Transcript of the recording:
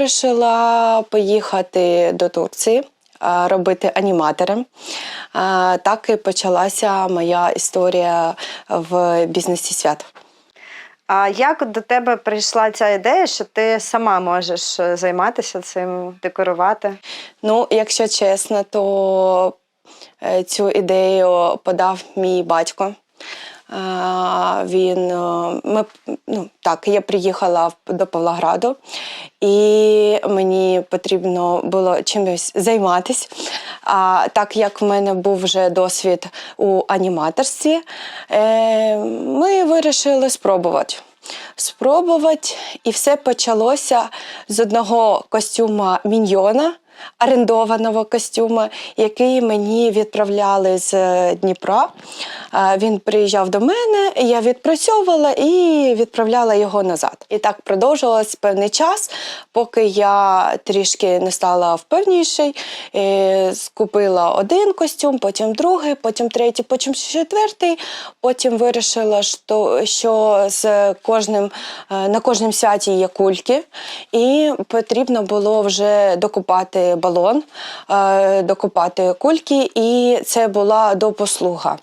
вирішила поїхати до Турції. Робити аніматором. Так і почалася моя історія в бізнесі свят. А як до тебе прийшла ця ідея, що ти сама можеш е, займатися цим, декорувати? Ну, якщо чесно, то е, цю ідею подав мій батько. Він е, ми ну так, я приїхала до Павлограду, і мені потрібно було чимось займатися. А так як в мене був вже досвід у аніматорстві, е, ми вирішили спробувати. Спробувати, і все почалося з одного костюма міньйона, орендованого костюма, який мені відправляли з е, Дніпра. Е, Він приїжджав до мене, я відпрацьовувала і відправляла його назад. І так продовжувалось певний час, поки я трішки не стала впевніший. Е, Скупила один костюм, потім другий, потім третій, потім четвертий. Потім вирішила, що, з кожним, на кожному святі є кульки, і потрібно було вже докупати балон, докопати докупати кульки, і це була допослуга.